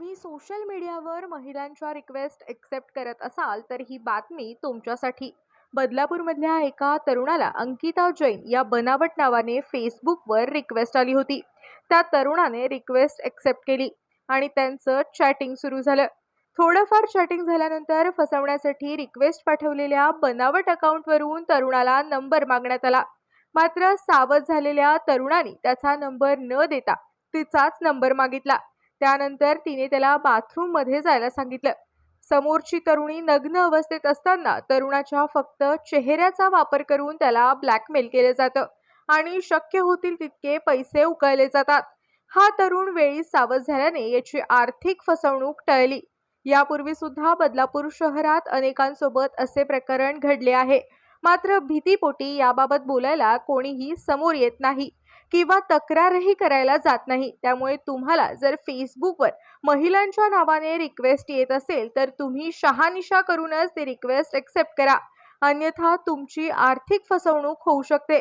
तुम्ही सोशल मीडियावर महिलांच्या रिक्वेस्ट एक्सेप्ट करत असाल तर ही बातमी तुमच्यासाठी. बदलापूरमधल्या एका तरुणाला अंकिता जैन या बनावट नावाने फेसबुकवर रिक्वेस्ट आली होती. त्या तरुणाने रिक्वेस्ट एक्सेप्ट केली आणि त्यांचं चॅटिंग सुरू झालं. थोडंफार चॅटिंग झाल्यानंतर फसवण्यासाठी रिक्वेस्ट पाठवलेल्या बनावट अकाउंटवरून तरुणाला नंबर मागण्यात आला. मात्र सावध झालेल्या तरुणाने त्याचा नंबर न देता तिचाच नंबर मागितला. त्यानंतर तिने त्याला बाथरूममध्ये जायला सांगितलं. समोरची तरुणी नग्न अवस्थेत असताना तरुणाच्या फक्त चेहऱ्याचा वापर करून त्याला ब्लॅकमेल केलं जातं आणि शक्य होतील तितके पैसे उकळले जातात. हा तरुण वेळी सावध झाल्याने याची आर्थिक फसवणूक टळली. यापूर्वी सुद्धा बदलापूर शहरात अनेकांसोबत असे प्रकरण घडले आहे. मात्र भीतीपोटी याबाबत बोलायला कोणीही समोर येत नाही. किंवा तक्रारही करायला जात नाही. त्यामुळे तुम्हाला जर फेसबुकवर महिलांच्या नावाने रिक्वेस्ट येत असेल तर तुम्ही शहानिशा करूनच ती रिक्वेस्ट एक्सेप्ट करा. अन्यथा तुमची आर्थिक फसवणूक होऊ शकते.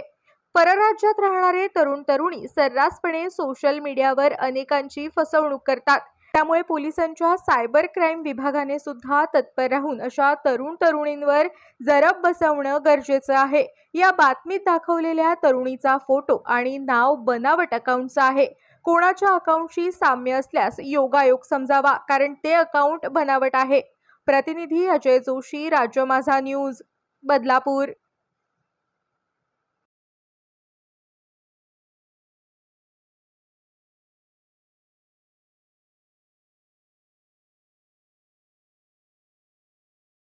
परराज्यात राहणारे तरुण तरुणी सर्रासपणे सोशल मीडियावर अनेकांची फसवणूक करतात. त्यामुळे पोलिसांच्या सायबर क्राईम विभागाने सुद्धा तत्पर राहून अशा तरुण तरुणींवर जरब बसवणं गरजेचं आहे. या बातमीत दाखवलेल्या तरुणीचा फोटो आणि नाव बनावट अकाउंटचं आहे. कोणाच्या अकाउंटशी साम्य असल्यास योगायोग समजावा कारण ते अकाउंट बनावट आहे. प्रतिनिधी अजय जोशी राज्य माझा न्यूज बदलापूर.